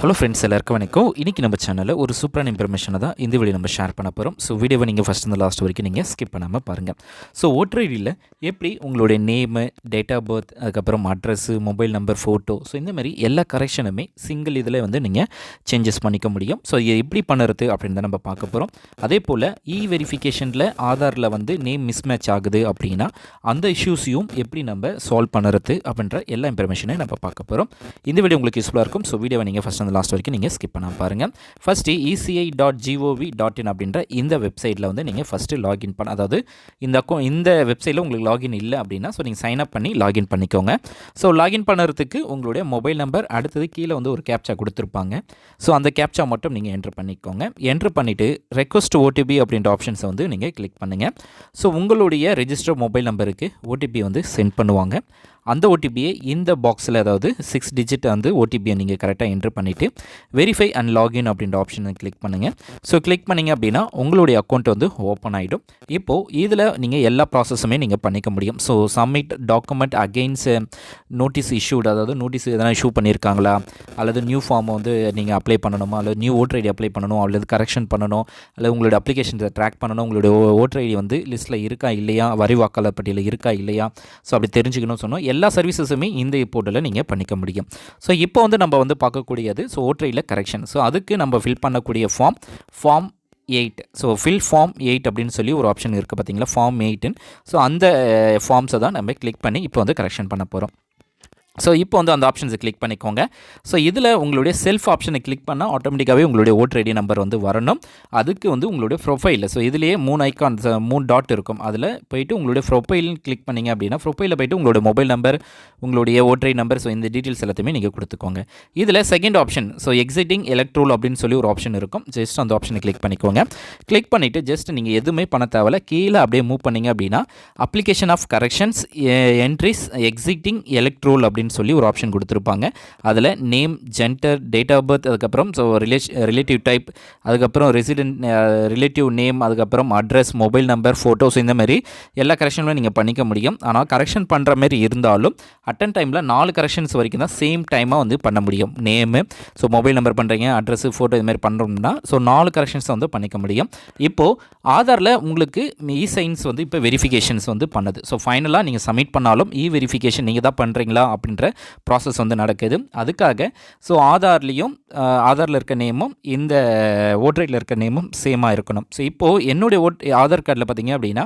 Hello friends எல்லாருக்கும் வணக்கம். இன்றைக்கி நம்ம சேனலில் ஒரு சூப்பரான இன்ஃபர்மேஷனை தான் இந்த வீடியோ நம்ம ஷேர் பண்ண போகிறோம் ஸோ வீடியோவை நீங்கள் ஃபஸ்ட் இந்த லாஸ்ட் வரைக்கும் நீங்கள் ஸ்கிப் பண்ணாமல் பாருங்கள் ஸோ ஓட்டர் ஐடியில் எப்படி உங்களுடைய நேமு டேட் ஆஃப் பர்த் அதுக்கப்புறம் address mobile number photo so இந்த மாதிரி எல்லா கரெக்ஷனுமே சிங்கிள் இதில் வந்து நீங்கள் சேஞ்சஸ் பண்ணிக்க முடியும். ஸோ இது எப்படி பண்ணுறது அப்படின்னு தான் நம்ம பார்க்க போகிறோம் அதே போல் இ வெரிஃபிகேஷனில் ஆதாரில் வந்து நேம் மிஸ்மேட்ச் ஆகுது அப்படின்னா அந்த இஷ்யூஸையும் எப்படி நம்ம சால்வ் பண்ணுறது அப்படின்ற எல்லா இன்ஃபர்மேஷனையும் நம்ம பார்க்க போகிறோம் இந்த வீடியோ உங்களுக்கு யூஸ்ஃபுல்லாக இருக்கும். ஸோ வீடியோவை நீங்கள் ஃபஸ்ட் அந்த லாஸ்ட் வரைக்கும் நீங்கள் ஸ்கிப் பண்ண பாருங்கள் first ECI dot G O V dot in அப்படின்ற இந்த வெப்சைட்டில் வந்து நீங்கள் ஃபஸ்ட்டு லாகின் பண்ண அதாவது இந்த அக்கௌண்ட் இந்த வெப்சைட்டில் உங்களுக்கு லாகின் இல்லை அப்படின்னா ஸோ நீங்கள் சைன் அப் பண்ணி லாகின் பண்ணிக்கோங்க. ஸோ லாகின் பண்ணுறதுக்கு உங்களுடைய மொபைல் நம்பர் அடுத்தது கீழே வந்து ஒரு கேப்சா கொடுத்துருப்பாங்க. ஸோ அந்த கேப்சா மட்டும் நீங்கள் என்ட்ரு பண்ணிக்கோங்க. என்ட்ரு பண்ணிவிட்டு ரெக்வஸ்ட் ஓடிபி அப்படின்ற ஆப்ஷன்ஸை வந்து நீங்கள் கிளிக் பண்ணுங்கள் ஸோ உங்களுடைய ரெஜிஸ்டர் மொபைல் நம்பருக்கு ஓடிபி வந்து சென்ட் பண்ணுவாங்க. அந்த ஓடிபியை இந்த பாக்ஸில் அதாவது சிக்ஸ் டிஜிட் வந்து ஓடிபியை நீங்கள் கரெக்டாக என்ட்ரு பண்ணிவிட்டு வெரிஃபை அண்ட் லாகின் அப்படின்ற ஆப்ஷனை கிளிக் பண்ணுங்கள் ஸோ கிளிக் பண்ணிங்க அப்படின்னா உங்களுடைய அக்கௌண்ட் வந்து ஓப்பன் ஆகிடும் இப்போது இதில் நீங்கள் எல்லா ப்ராசஸுமே நீங்கள் பண்ணிக்க முடியும். So submit document against notice issued அதாவது நோட்டீஸ் எதனா இஷ்யூ பண்ணியிருக்காங்களா அல்லது நியூ ஃபார்மை வந்து நீங்கள் அப்ளை பண்ணணுமா? அல்லது நியூ ஓட்டர் ஐடி அப்ளை பண்ணணும்? அல்லது கரெக்ஷன் பண்ணணும்? அல்லது உங்களோட அப்ளிகேஷன்ஸை ட்ராக் பண்ணணும்? உங்களுடைய ஓட்டர் ஐடி வந்து லிஸ்ட்டில் இருக்கா இல்லையா? வரி வாக்காளர் பட்டியலில் இருக்கா இல்லையா? ஸோ அப்படி தெரிஞ்சுக்கணும்னு சொன்னோம். எல்லா சர்வீசஸுமே இந்த போர்ட்டலில் நீங்கள் பண்ணிக்க முடியும். ஸோ இப்போ வந்து நம்ம வந்து பார்க்கக்கூடியது ஸோ ஓட்டரையில் கரெக்ஷன் ஸோ அதுக்கு நம்ம ஃபில் பண்ணக்கூடிய form form eight so fill form eight அப்படின்னு சொல்லி ஒரு ஆப்ஷன் இருக்குது பார்த்தீங்களா ஃபார்ம் எயிட்டுன்னு ஸோ அந்த eh, ஃபார்ம்ஸை தான் நம்ம கிளிக் பண்ணி இப்போ வந்து கரெக்ஷன் பண்ண போகிறோம் ஸோ இப்போ வந்து அந்த ஆப்ஷன்ஸை கிளிக் பண்ணிக்கோங்க. ஸோ இதில் உங்களுடைய செல்ஃப் ஆப்ஷனை கிளிக் பண்ணால் ஆட்டோமேட்டிக்காகவே உங்களுடைய ஓட்டர் ஐடி நம்பர் வந்து வரணும். அதுக்கு வந்து உங்களுடைய ப்ரொஃபைல் ஸோ இதுலேயே மூணு ஐக்கான் மூணு டாட் இருக்கும். அதில் போயிட்டு உங்களுடைய ப்ரொஃபைல்னு கிளிக் பண்ணிங்க அப்படின்னா ப்ரொஃபைலில் போயிட்டு உங்களோட மொபைல் நம்பர் உங்களுடைய ஓட்டரை நம்பர் ஸோ இந்த டீட்டெயில்ஸ் எல்லாத்தையுமே நீங்கள் கொடுத்துக்கோங்க. இதில் second option so existing electoral அப்படின்னு சொல்லி ஒரு ஆப்ஷன் இருக்கும். ஜஸ்ட் அந்த ஆப்ஷனை கிளிக் பண்ணிக்கோங்க. கிளிக் பண்ணிவிட்டு ஜஸ்ட் நீங்கள் எதுவுமே பண்ண தேவையில்ல. கீழே அப்படியே மூவ் பண்ணிங்க அப்படின்னா application of corrections entries existing electoral அப்படின்னு அப்படின்னு சொல்லி ஒரு ஆப்ஷன் கொடுத்துருப்பாங்க. அதில் name gender date of birth அதுக்கப்புறம் ஸோ ரிலேஷ் ரிலேட்டிவ் டைப் அதுக்கப்புறம் ரெசிடென்ட் ரிலேட்டிவ் நேம் அதுக்கப்புறம் அட்ரஸ் மொபைல் நம்பர் ஃபோட்டோஸ் இந்த மாதிரி எல்லா கரெக்ஷனும் நீங்கள் பண்ணிக்க முடியும். ஆனால் கரெக்ஷன் பண்ணுற மாதிரி இருந்தாலும் அட்டன் டைமில் நாலு கரெக்ஷன்ஸ் வரைக்கும் தான் சேம் டைமாக வந்து பண்ண முடியும். நேமு ஸோ மொபைல் நம்பர் பண்ணுறீங்க அட்ரஸு ஃபோட்டோ இதுமாதிரி பண்ணுறோம்னா ஸோ நாலு கரெக்ஷன்ஸ் வந்து பண்ணிக்க முடியும். இப்போது ஆதாரில் உங்களுக்கு இ சைன்ஸ் வந்து இப்போ வெரிஃபிகேஷன்ஸ் வந்து பண்ணுது. ஸோ ஃபைனலாக நீங்கள் சப்மிட் பண்ணாலும் இ வெரிஃபிகேஷன் நீங்கள் தான் பண்ணுறீங்களா அப்படின்ற ப்ராசஸ் வந்து நடக்குது. அதுக்காக ஸோ ஆதார்லேயும் ஆதாரில் இருக்க நேமும் இந்த ஓட்டரையில் இருக்க நேமும் சேமாக இருக்கணும். ஸோ இப்போது என்னுடைய ஓட் ஆதார் கார்டில் பார்த்தீங்க அப்படின்னா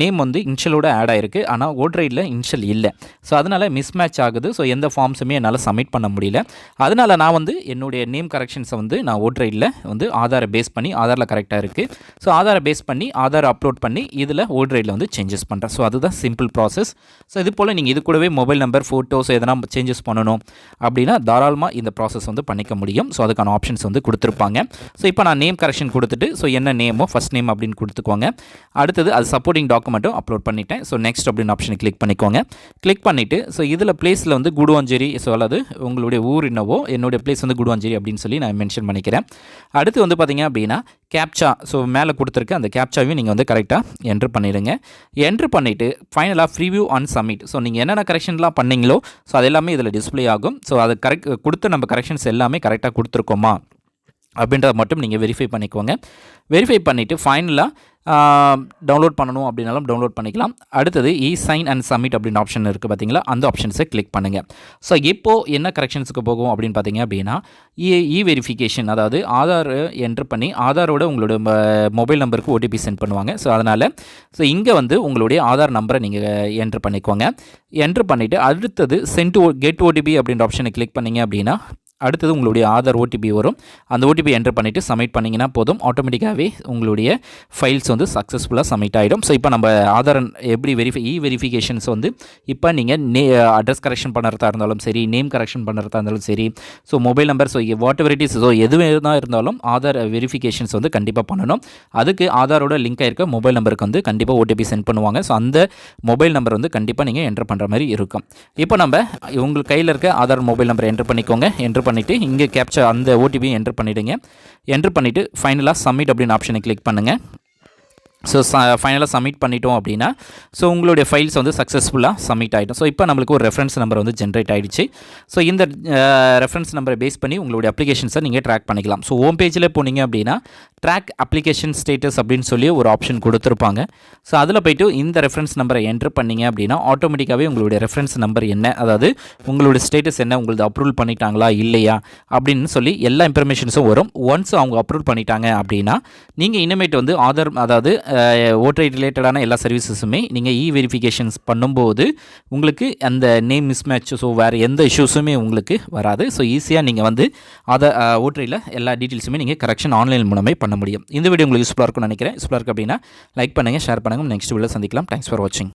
நேம் வந்து இன்ஷியலோட ஆட் ஆகிருக்கு ஆனால் ஓட்டரையில் இன்ஷியல் இல்லை. ஸோ அதனால் மிஸ்மேட்ச் ஆகுது. ஸோ எந்த ஃபார்ம்ஸுமே என்னால் சப்மிட் பண்ண முடியல. அதனால் நான் வந்து என்னுடைய நேம் கரெக்ஷன்ஸை வந்து நான் ஓட்டரையில் வந்து ஆதாரை பேஸ் பண்ணி ஆதாரில் கரெக்டாக இருக்குது ஸோ ஆதாரை பேஸ் பண்ணி ஆதாரை அப்லோட் பண்ணி இதில் ஓட்டரையில் வந்து சேஞ்சஸ் பண்ணுறேன் ஸோ அதுதான் சிம்பிள் ப்ராசஸ் ஸோ இது போல் நீங்கள் இது கூடவே மொபைல் நம்பர் ஃபோட்டோஸ் எதனா சேஞ்சஸ் பண்ணணும் அப்படின்னா தாராளமாக இந்த ப்ராசஸ் வந்து பண்ணிக்க முடியும். ஸோ அதுக்கான ஆப்ஷன்ஸ் வந்து கொடுத்துருப்பாங்க. ஸோ இப்போ நான் நேம் கரெக்ஷன் கொடுத்துட்டு ஸோ என்ன நேமோ ஃபஸ்ட் நேம் அப்படின்னு கொடுத்துக்கோங்க. அடுத்தது அது சப்போர்ட்டிங் டாக்குமெண்ட்டும் அப்லோட் பண்ணிட்டேன். ஸோ நெக்ஸ்ட் அப்படின்னு ஆப்ஷனை கிளிக் பண்ணிக்கோங்க. கிளிக் பண்ணிவிட்டு ஸோ இதில் பிளேஸில் வந்து குடுவாஞ்சேரி ஸோ அல்லது உங்களுடைய ஊர் என்னவோ என்னுடைய பிளேஸ் வந்து குடுவாஞ்சேரி அப்படின்னு சொல்லி நான் மென்ஷன் பண்ணிக்கிறேன். அடுத்து வந்து பார்த்திங்க அப்படின்னா கேப்சா ஸோ மேலே கொடுத்துருக்க அந்த கேப்சாவையும் நீங்கள் வந்து கரெக்டாக என்ட்ரு பண்ணிடுங்க. என்ட்ரு பண்ணிவிட்டு ஃபைனலாக ஃப்ரீவியூ ஆன் சப்மிட் ஸோ நீங்கள் என்னென்ன கரெக்ஷன்லாம் பண்ணீங்களோ ஸோ அது எல்லாமே இதில் டிஸ்பிளே ஆகும். ஸோ அது கரெக்ட் கொடுத்த நம்ம கரெக்ஷன்ஸ் எல்லாமே கரெக்டாக கொடுத்துருக்கோமா? அப்படின்றத மட்டும் நீங்கள் வெரிஃபை பண்ணிக்கோங்க. வெரிஃபை பண்ணிவிட்டு ஃபைனலாக டவுன்லோட் பண்ணணும் அப்படின்னாலும் டவுன்லோட் பண்ணிக்கலாம். அடுத்தது இ சைன் அண்ட் சப்மிட் அப்படின்னு ஆப்ஷன் இருக்குது பார்த்தீங்களா அந்த ஆப்ஷன்ஸை கிளிக் பண்ணுங்கள் ஸோ இப்போது என்ன கரெக்ஷன்ஸுக்கு போகும் அப்படின்னு பார்த்தீங்க அப்படின்னா இ இ வெரிஃபிகேஷன் அதாவது ஆதார் என்ட்ரு பண்ணி ஆதாரோட உங்களோட மொபைல் நம்பருக்கு ஓடிபி சென்ட் பண்ணுவாங்க. ஸோ அதனால் ஸோ இங்கே வந்து உங்களுடைய ஆதார் நம்பரை நீங்கள் என்ட்ரு பண்ணிக்கோங்க. என்ட்ரு பண்ணிவிட்டு அடுத்தது சென்ட் ஓ கெட் ஓடிபி அப்படின்ற ஆப்ஷனை கிளிக் பண்ணிங்க அப்படின்னா அடுத்தது உங்களுடைய ஆதார் ஓடிபி வரும். அந்த ஓடிபி என்டர் பண்ணிவிட்டு சப்மிட் பண்ணிங்கன்னா போதும். ஆட்டோமேட்டிக்காகவே உங்களுடைய ஃபைல்ஸ் வந்து சக்ஸஸ்ஃபுல்லாக சப்மிட் ஆகிடும் ஸோ இப்போ நம்ம ஆதார் எப்படி வெரிஃபை இ வெரிஃபிகேஷன்ஸ் வந்து இப்போ நீங்கள் நே அட்ரஸ் கரெக்ஷன் பண்ணுறதா இருந்தாலும் சரி நேம் கரெக்ஷன் பண்ணுறதா இருந்தாலும் சரி so mobile number so whatever it is so எது தான் இருந்தாலும் ஆதார் வெரிஃபிகேஷன்ஸ் வந்து கண்டிப்பாக பண்ணணும். அதுக்கு ஆதாரோட லிங்க் ஆகிருக்க மொபைல் நம்பருக்கு வந்து கண்டிப்பாக ஓடிபி சென்ட் பண்ணுவாங்க. ஸோ அந்த மொபைல் நம்பர் வந்து கண்டிப்பாக நீங்கள் என்ட்ரு பண்ணுற மாதிரி இருக்கும். இப்போ நம்ம உங்கள் கையில் இருக்க ஆதார் மொபைல் நம்பர் என்டர் பண்ணிக்கோங்க. என்ட்ரு பண்ணிவிட்டு இங்கே கேப்சர் அந்த ஓடிபியும் என்டர் பண்ணிவிடுங்க என்டர் பண்ணிவிட்டு ஃபைனலாக சப்மிட் அப்படின்னு ஆப்ஷனை கிளிக் பண்ணுங்கள் ஸோ ஃபைனலாக சப்மிட் பண்ணிட்டோம் அப்படின்னா ஸோ உங்களுடைய ஃபைல்ஸ் வந்து சக்ஸஸ்ஃபுல்லாக சப்மிட் ஆகிடும் ஸோ இப்போ நம்மளுக்கு ஒரு ரெஃபரன்ஸ் நம்பர் வந்து ஜென்ரேட் ஆகிடுச்சு ஸோ இந்த ரெஃபரன்ஸ் நம்பரை பேஸ் பண்ணி உங்களுடைய அப்ளிகேஷன்ஸை நீங்கள் ட்ராக் பண்ணிக்கலாம். ஸோ ஹோம் பேஜில் போனீங்க அப்படின்னா ட்ராக் அப்ளிகேஷன் ஸ்டேட்டஸ் அப்படின்னு சொல்லி ஒரு ஆப்ஷன் கொடுத்துருப்பாங்க. ஸோ அதில் போயிட்டு இந்த ரெஃபரன்ஸ் நம்பரை என்ட்ரு பண்ணீங்க அப்படின்னா ஆட்டோமேட்டிக்காகவே உங்களுடைய ரெஃபரன்ஸ் நம்பர் என்ன அதாவது உங்களுடைய ஸ்டேட்டஸ் என்ன உங்களது அப்ரூவல் பண்ணிட்டாங்களா இல்லையா அப்படின்னு சொல்லி எல்லா இன்ஃபர்மேஷன்ஸும் வரும். ஒன்ஸ் அவங்க அப்ரூவல் பண்ணிட்டாங்க அப்படின்னா நீங்கள் இனிமேட் வந்து ஆதார் அதாவது ஓட்டரை ரிலேட்டடான எல்லா சர்வீசஸுமே நீங்கள் இ வெரிஃபிகேஷன்ஸ் பண்ணும்போது உங்களுக்கு அந்த நேம் மிஸ்மேட்ச் ஸோ வேறு எந்த இஷ்யூஸுமே உங்களுக்கு வராது. ஸோ ஈஸியாக நீங்கள் வந்து அதை ஓட்டரையில் எல்லா டீட்டெயில்ஸுமே நீங்கள் கரெக்ஷன் ஆன்லைன் மூலமே பண்ண முடியும். இந்த வீடியோ உங்களுக்கு யூஸ்ஃபுல்லாக இருக்கும்னு நினைக்கிறேன். யூஸ்ஃபுல்லாக இருக்குது அப்படின்னா லைக் பண்ணுங்கள் ஷேர் பண்ணுங்கள் நெக்ஸ்ட் வீடியோ சந்திக்கலாம். தேங்க்ஸ் ஃபார் வாட்சிங்